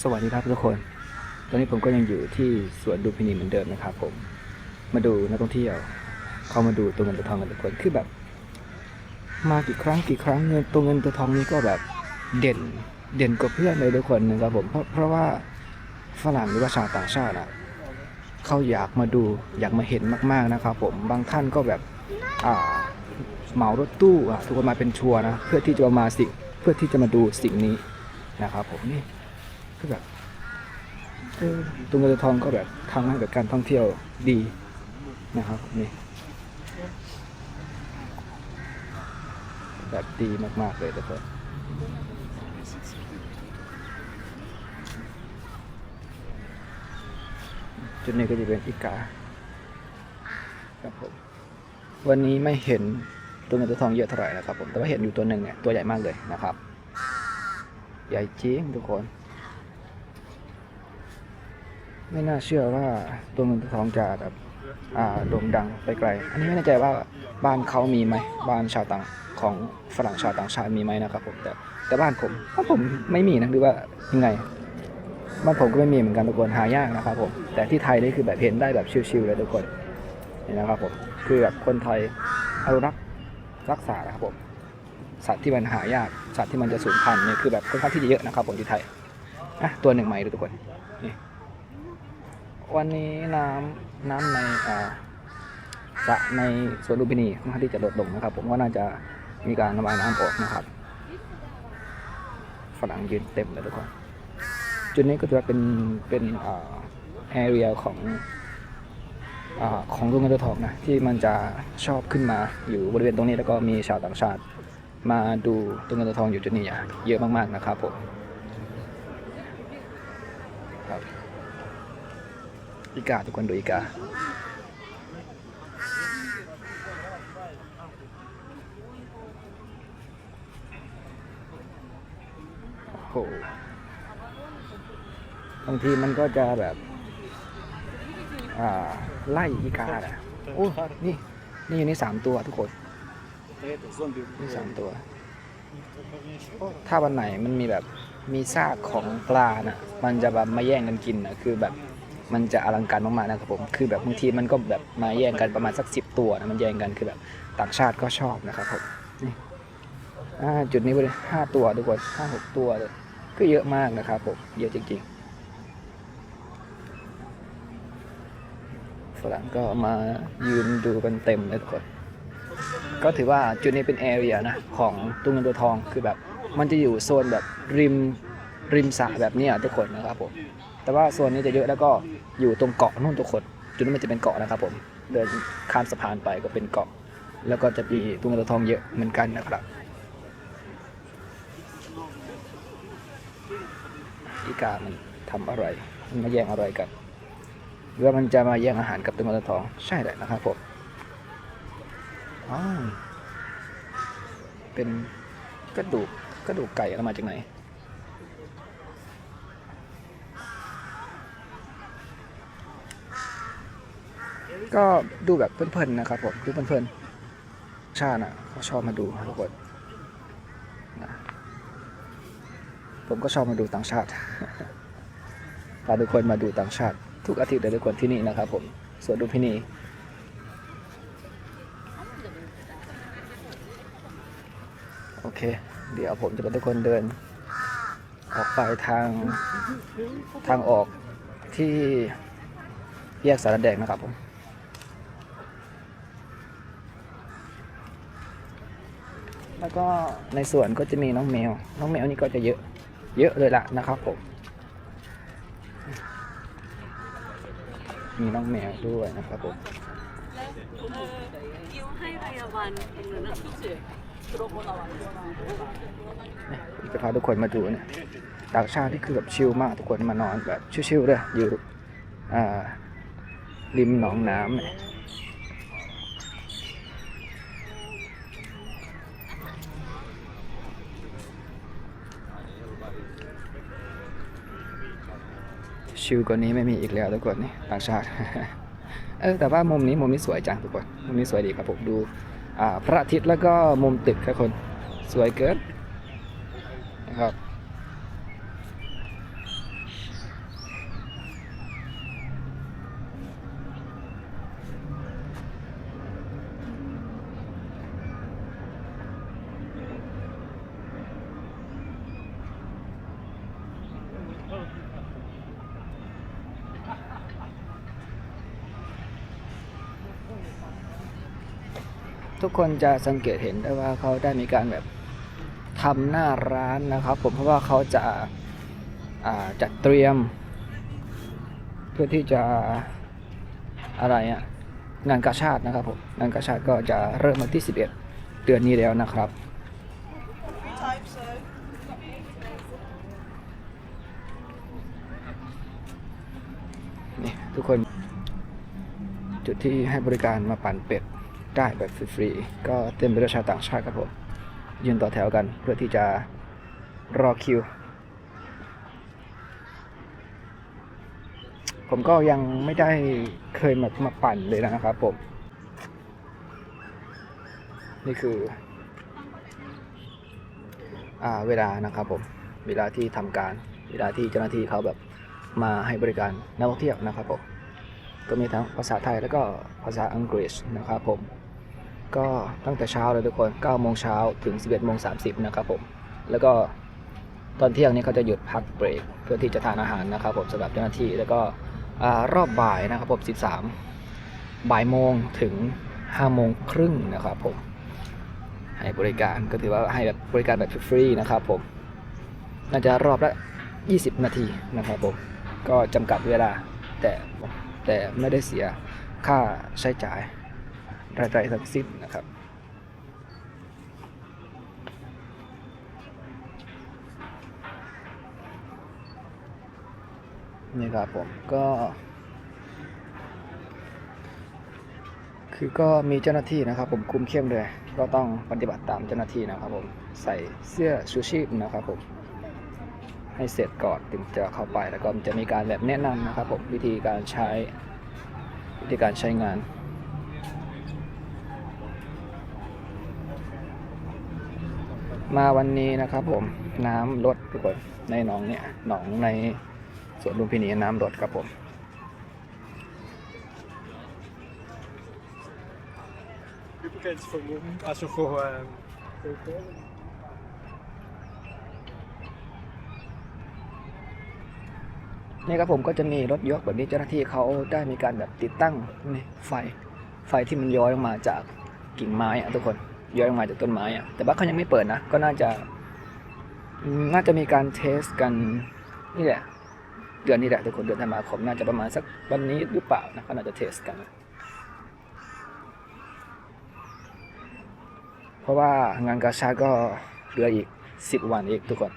สวัสดีครับทุกคน ตอนนี้ผมก็ยังอยู่ที่สวนดูพินีเหมือนเดิมนะครับผม มาดูนักท่องเที่ยว เข้ามาดูตัวเงินตัวทองกันทุกคน คือแบบ มากี่ครั้งกี่ครั้งเงินตัวเงินตัวทองนี้ก็แบบเด่นเด่นกว่าเพื่อนเลยทุกคนนะครับผม เพราะเพราะว่าฝรั่งหรือว่าชาวต่างชาติอะเขาอยากมาดูอยากมาเห็นมากๆนะครับผม บางท่านก็แบบอ่าเหมารถตู้อะทุกคนมาเป็นชัวร์นะ เพื่อที่จะมาสิเพื่อที่จะมาดูสิ่งนี้นะครับผมนี่ ก็แบบตัวเงินตัวทองก็แบบทำให้กับการท่องเที่ยวดีนะครับนี่แบบดีมาก ๆ เลยทุกคนจุดนี้ก็จะเป็นอีกาครับผมวันนี้ไม่เห็นตัวเงินตัวทองเยอะเท่าไหร่นะครับผมแต่ว่าเห็นอยู่ตัวหนึ่งเนี่ยตัวใหญ่มากเลยนะครับ ใหญ่จริงทุกคน ไม่น่าเชื่อว่าตัวเงินตัวทองจะแบบอ่าโด่งดังไปไกล อันนี้ไม่แน่ใจว่าบ้านเขามีไหมบ้านชาวต่างของฝรั่งชาวต่างชาติมีไหมนะครับผมแต่แต่บ้านผมบ้านผมไม่มีนะหรือว่ายังไงบ้านผมก็ไม่มีเหมือนกันทุกคนหายากนะครับผมแต่ที่ไทยนี่คือแบบเห็นได้แบบชิวๆเลยทุกคนเห็นะครับผมคือแบบคนไทยอนุรักษ์รักษานะครับผมสัตว์ที่มันหายากสัตว์ที่มันจะสูญพันธุ์เนี่ยคือแบบค่อนข้างที่จะเยอะนะครับผมที่ไทยอะตัวหนึ่งใหม่ดูทุกคนนี่ วันนี้น้ำน้ำในอ่าสระในสวนลุมพินีค่อนข้าที่จะลดลงนะครับ ผมว่าน่าจะมีการระบายน้ำออกนะครับฝรั่งยืนเต็มเลยทุกคนจุดนี้ก็ถือว่าเป็นเป็นอ่าแอเรียของอของตัวเงินตัวทองนะที่มันจะชอบขึ้นมาอยู่บริเวณตรงนี้แล้วก็มีชาวต่างชาติ มาดูตัวเงินตัวทองอยู่จุดนี้เยอะมากๆนะครับผมครับ อีกาทุกคนดูอีกาโอ้โหบางทีมันก็จะแบบ อ่า ไล่อีกาอะโอ้นี่ นี่อยู่ในสามตัวทุกคนนี่สามตัว ถ้าวันไหนมันมีแบบมีซากของปลาน่ะ มันจะแบบมาแย่งกันกินนะคือแบบ มันจะอลังการมากๆนะครับผมคือแบบบางทีมันก็แบบมาแย่งกันประมาณสักสิบตัวนะมันแย่งกันคือแบบต่างชาติก็ชอบนะครับผมจุดนี้เลยห้าตัวทุกคนห้าหกตัวเลยก็เยอะมากนะครับผมเยอะจริงๆฝรั่งก็มายืนดูกันเต็มเลยทุกคนก็ถือว่าจุดนี้เป็นแอเรียนะของตุ้งเงินตัวทองคือแบบมันจะอยู่โซนแบบริม ริมสระแบบนี้ทุกคนนะครับผมแต่ว่าโซนนี้จะเยอะแล้วก็อยู่ตรงเกาะนู่นทุกคนจุดนี้นมันจะเป็นเกาะนะครับผมเดินข้ามสะพานไปก็เป็นเกาะ แล้วก็จะมีตุ้งเงินตัวทองเยอะเหมือนกันนะครับ อีกามันทำอะไรมันมาแย่งอะไรกันหรือว่ามันจะมาแย่งอาหารกับตุ้งเงินตัวทองใช่แหละนะครับผมอ้าวเป็นกระดูกกระดูกไก่เอามาจากไหน ก็ดูแบบเพลินๆนะครับผมดูเพลินๆชาติอะเขาชอบมาดูทุกคนนะผมก็ชอบมาดูต่างชาติพาทุกคนมาดูต่างชาติ ทุกอาทิตย์เลยทุกคนที่นี่นะครับผมสวนดูพินีโอเค เดี๋ยวผมจะพาทุกคนเดิน ออกไปทางทางออกที่แยกสารแดงนะครับผม แล้วก็ในสวนก็จะมีน้องแมว น้องแมวนี่ก็จะเยอะ เยอะเลยล่ะนะครับผม มีน้องแมวด้วยนะครับผม要ให้พยาบาลคนนั้นนะจะพาทุกคนมาดูเนี่ยต่างชาติที่คือแบบชิลมากทุกคนมานอนแบบชิลๆเลยอยู่อ่าริมหนองน้ำเนี่ย ชิลกว่านี้ไม่มีอีกแล้วทุกคนนี่ต่างชาติเออแต่ว่ามุมนี้มุมนี้สวยจังทุกคนมุมนี้สวยดีครับผมดูพระอาทิตย์แล้วก็มุมตึกครับคนสวยเกินนะครับ ทุกคนจะสังเกตเห็นได้ว่าเขาได้มีการแบบทำหน้าร้านนะครับผมเพราะว่าเขาจะาจัดเตรียม เพื่อที่จะอะไรอะงานกาชาตินะครับผมงานกาชาติก็จะเริ่มวันที่ 11 เดือนนี้แล้วนะครับนี่ทุกคนจุดที่ให้บริการมาปั่นเป็ด ได้แบบฟรีๆ ก็เต็มไปด้วยชาวต่างชาติครับผม ยืนต่อแถวกันเพื่อที่จะรอคิว ผมก็ยังไม่ได้เคยมามาปั่นเลยนะครับผม นี่คือ อ่าเวลานะครับผม เวลาที่ทำการ เวลาที่เจ้าหน้าที่เขาแบบมาให้บริการนักท่องเที่ยวนะครับผมก็มีทั้งภาษาไทยแล้วก็ภาษาอังกฤษนะครับผม ก็ตั้งแต่เช้าเลยทุกคน9โมงเช้าถึง 11โมง30 นะครับผม แล้วก็ตอนเที่ยงนี้เขาจะหยุดพักเบรกเพื่อที่จะทานอาหารนะครับผมสำหรับเจ้าหน้าที่แล้วก็อรอบบ่ายนะครับผม 13 บ่ายโมงถึง5โมงครึ่งนะครับผม ให้บริการก็ถือว่าให้แบบบริการแบบฟรีนะครับผม น่าจะรอบละ 20 นาทีนะครับผม ก็จำกัดเวลาแต่แต่ไม่ได้เสียค่าใช้จ่าย รายจ่ายทั้งสิ้นนะครับนี่ครับผมก็ คือก็มีเจ้าหน้าที่นะครับ ผมคุมเข้มเลย ก็ต้องปฏิบัติตามเจ้าหน้าที่นะครับ ผมใส่เสื้อชูชีพนะครับผมให้เสร็จก่อนถึงจะเข้าไปแล้วก็จะมีการแบบแนะนำนะครับผมวิธีการใช้วิธีการใช้งาน มาวันนี้นะครับ ผมน้ำลดทุกคนในหนองเนี่ยหนองในสวนลุมพินีน้ำลดครับผม Hur bekend voor Moem? Also voor uh, นี่ครับผมก็จะมีรถยกแบบนี้เจ้าหน้าที่เขาได้มีการแบบติดตั้งนี่ไฟไฟที่มันย้อยออกมาจากกิ่งไม้อะทุกคน ย้อยออกมาจากต้นไม้อะแต่ว่าเขายังไม่เปิดนะ ก็น่าจะ น่าจะมีการเทสกันนี่แหละ เดือนนี้แหละทุกคนเดือนธันวาคมน่าจะประมาณสักวันนี้หรือเปล่านะก็น่าจะเทสกัน เพราะว่างานกาชาก็เหลืออีก 10 วันอีกทุกคน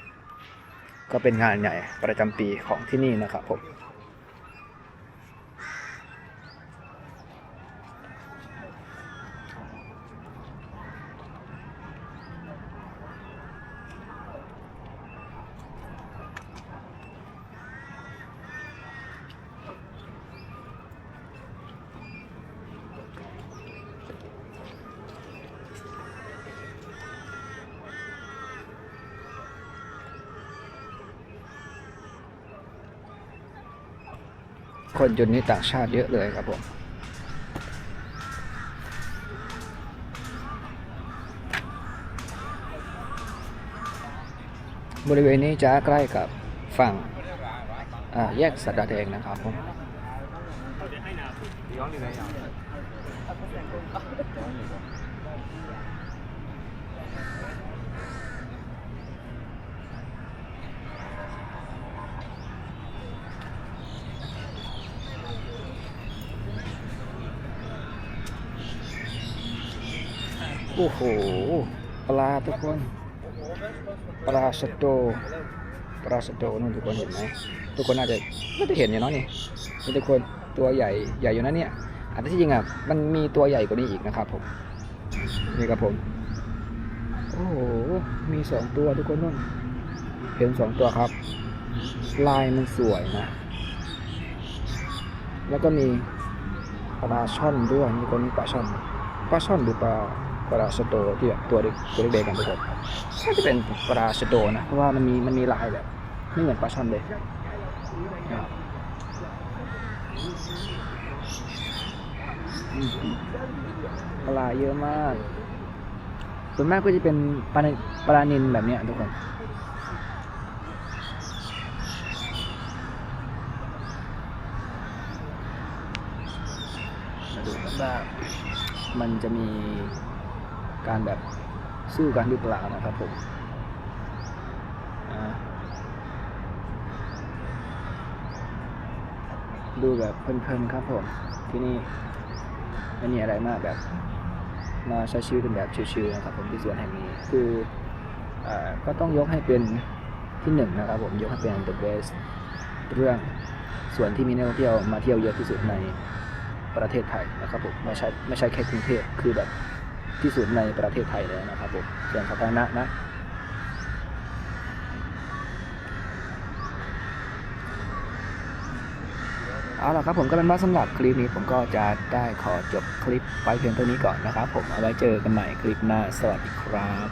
ก็เป็นงานใหญ่ประจำปีของที่นี่นะครับผม คนยุนนี้ต่างชาติเยอะเลยครับผมบริเวณนี้จะใกล้กับฝั่งแยกสัตว์ดาแดงนะครับผม โอ้โห ปลาทุกคน ปลาสะโดปลาสะโดนู่นทุกคนเห็นไหมทุกคนน่าจะน่าจะเห็นอยู่เนาะนี่นี่ทุกคนตัวใหญ่ใหญ่อยู่นะเนี่ยอันที่จริงอะมันมีตัวใหญ่กว่านี้อีกนะครับผมนี่ครับผมโอ้โหมีสองตัวทุกคนนู่นเห็นสองตัวครับ ลายมันสวยนะ แล้วก็มีปลาช่อนด้วยมีคนมีปลาช่อนปลาช่อนหรือปลา ปลาสโดที่แบบตัวเด็กตัวเด็กๆกันทุกคนน่าจะเป็นปลาสโดนะ เพราะว่ามันมีมันมีลายแบบไม่เหมือนปลาช่อนเลยปลาเยอะมาก ส่วนมากก็จะเป็นปลาปลานินแบบเนี้ยทุกคนมาดูว่ามันจะมี การแบบสู้กันหรือเปล่านะครับผมดูแบบเพลินๆครับผมที่นี่ไม่มีอะไรมากแบบมาใช้ชีวิตกันแบบชิลๆนะครับ ผมที่สวนแห่งนี้คืออก็ต้องยกให้เป็นที่หนึ่งนะครับผมยกให้เป็น the best เรื่องส่วนที่มีนักท่องเที่ยวมาเที่ยวเยอะที่สุดในประเทศไทยนะครับผมไม่ใช่ไม่ใช่แค่กรุงเทพคือแบบ ที่สุดในประเทศไทยแล้วนะครับผมส่วนสาธารณะนะเอาละครับผมก็เป็นว่าสำหรับคลิปนี้ผมก็จะได้ขอจบคลิปไปเพียงเท่านี้ก่อนนะครับผมเอาไว้เจอกันใหม่คลิปหน้าสวัสดีครับ